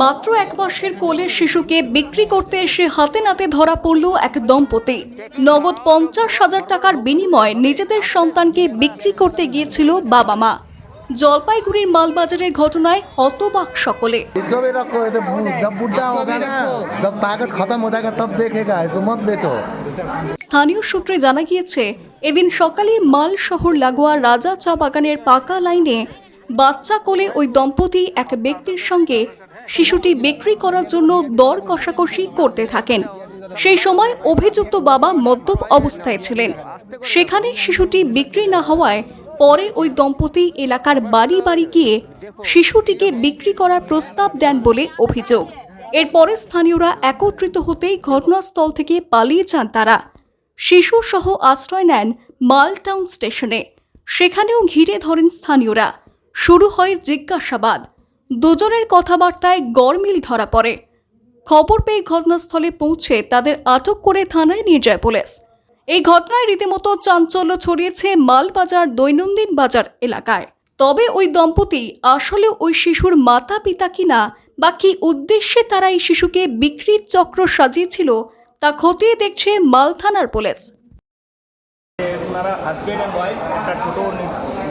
মাত্র এক মাসের কোলে শিশুকে বিক্রি করতে এসে হাতে নাতে ধরা পড়ল এক দম্পতি। নগদ পঞ্চাশ হাজার টাকার বিনিময়ে নিজেদের সন্তানকে বিক্রি করতে গিয়েছিল বাবা মা। জলপাইগুড়ির মালবাজারের ঘটনায় হতবাক সকলে। স্থানীয় সূত্রে জানা গিয়েছে এদিন সকালে মাল শহর লাগোয়া রাজা চা বাগানের পাকা লাইনে বাচ্চা কোলে ওই দম্পতি এক ব্যক্তির সঙ্গে শিশুটি বিক্রি করার জন্য দর কষাকষি করতে থাকেন। সেই সময় অভিযুক্ত বাবা মদ্যপ অবস্থায় ছিলেন। সেখানে শিশুটি বিক্রি না হওয়ায় পরে ওই দম্পতি এলাকার বাড়ি বাড়ি গিয়ে শিশুটিকে বিক্রি করার প্রস্তাব দেন বলে অভিযোগ। এরপরে স্থানীয়রা একত্রিত হতেই ঘটনাস্থল থেকে পালিয়ে যান তারা। শিশু সহ আশ্রয় নেন মালটাউন স্টেশনে। সেখানেও ঘিরে ধরেন স্থানীয়রা। শুরু হয় জিজ্ঞাসাবাদ। দুজনের কথাবার্তায় গরমিল ধরা পড়ে। খবর পেয়ে ঘটনাস্থলে পৌঁছে তাদের আটক করে থানায় নিয়ে যায় পুলিশ। এই ঘটনায় রীতিমতো চাঞ্চল্য ছড়িয়েছে মালবাজার দৈনন্দিন বাজার এলাকায়। তবে ওই দম্পতি আসলে ওই শিশুর মাতা পিতা কিনা বা কি উদ্দেশ্যে তারা এই শিশুকে বিক্রির চক্র সাজিয়েছিল, তা খতিয়ে দেখছে মাল থানার পুলিশ।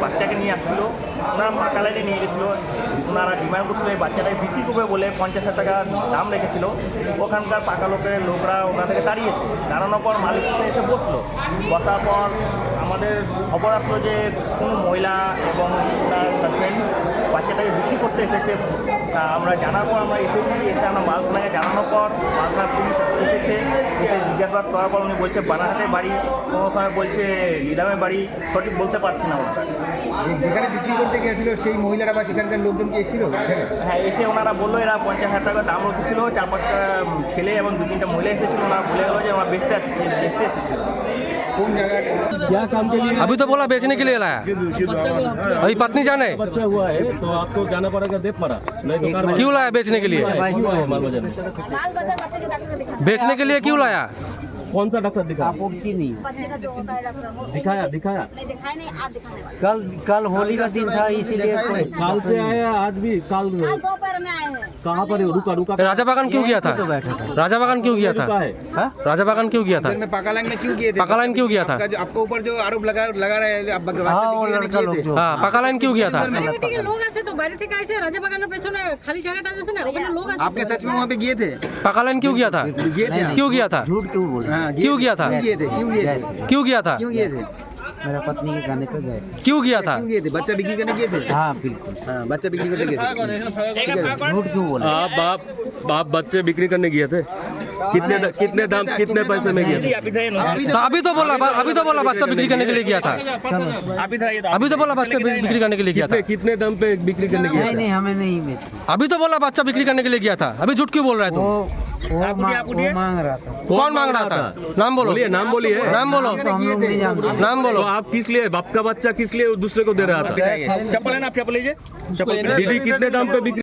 বাচ্চাকে নিয়ে আসছিল, ওনারা মাকা লাইনে নিয়ে গেছিল, ওনারা ডিমান্ড করছিল এই বাচ্চাটাকে বিক্রি করবে বলে পঞ্চাশ হাজার টাকা দাম রেখেছিল। ওখানকার পাকা লোকের লোকরা ওখান থেকে দাঁড়িয়েছে। দাঁড়ানোর পর মালিক এসে বসল। বসার পর আমাদের খবর আসলো যে কোনো মহিলা এবং তার হাজব্যান্ড বাচ্চাটাকে বিক্রি করতে এসেছে তা আমরা জানার পর আমরা এসেছি এসে আমরা মালখানাকে জানানোর পর মালখানা পুলিশ এসেছে এসে জিজ্ঞাসাবাদ করার পর উনি বলছে বানাহাটের বাড়ি কোনো সময় বলছে লিদামের বাড়ি সঠিক বলতে পারছি না যে- যেখানে বিক্রি করতে গিয়েছিল সেই মহিলারা বা সেখানকার লোকজন কি এসেছিল হ্যাঁ এসে ওনারা বলল এরা পঞ্চাশ হাজার টাকা দাম রেখেছিল চার পাঁচটা ছেলে এবং দু তিনটা মহিলা এসেছিল। ওনারা বলে গেলো যে ওরা বেচতে আসছে বেচতে এসেছিল। কোন জায়গায়? अभी तो बोला बेचने के लिए लाया। अभी पत्नी जाने। बच्चा हुआ है तो आपको जाना पड़ेगा देख पड़ा नहीं तो क्यों लाया बेचने के लिए? बेचने के लिए क्यों लाया? कौन सा डॉक्टर दिखा? आपको की नहीं दिखाया दिखाया कल कल होली का दिन था इसीलिए कल से आया आज भी कल कहाँ पर है? रुका रुका। राजा बागान क्यों गया था? तो राजा बागान क्यों गया था? हाँ? राजा बागान क्यों गया था? पाकालाइन में क्यों गया पाकालाइन क्यों गया था? आपको ऊपर जो आरोप लगा लगा रहे हाँ, हाँ, हाँ। पाकालाइन क्यों गया था? आपके सच में वहाँ पे गए थे? पाकालाइन क्यों गया था? क्यों गया था? झूठ क्यों बोल रहे हाँ, क्यों। किया था? क्यों गए थे? क्यों गए थे? क्यों किया था? क्यों गए थे? मेरा पत्नी के गाने पे गए। क्यों किया था? क्यों गए थे? बच्चा बिक्री करने गए थे? हाँ बिल्कुल। हाँ बच्चा बिक्री करने गए थे। झूठ क्यों बोला? आप आप आप बच्चे बिक्री करने गए थे? कितने द- कितने दाम कितने पैसे में गए थे तो अभी तो बोला अभी तो बोला बच्चा बिक्री करने के लिए किया था। अभी तो बोला बच्चा बिक्री करने के लिए किया था। कितने दाम पे बिक्री करने नहीं हमें नहीं अभी तो बोला बच्चा बिक्री करने के लिए किया था। अभी झूठ क्यों बोल रहे तुम वो, मांग, वो मांग रहा था। कौन मांग रहा था? नाम बोलो। बोलिए नाम बोलिए। नाम बोलो। तो हम लोग नहीं जानते। नाम तो बोलो आप किस लिए? बाप का बच्चा किस लिए दूसरे को दे रहा था? चप्पल है ना आप चप्पल लीजिए। चप्पल दीदी कितने दाम पे बिक्री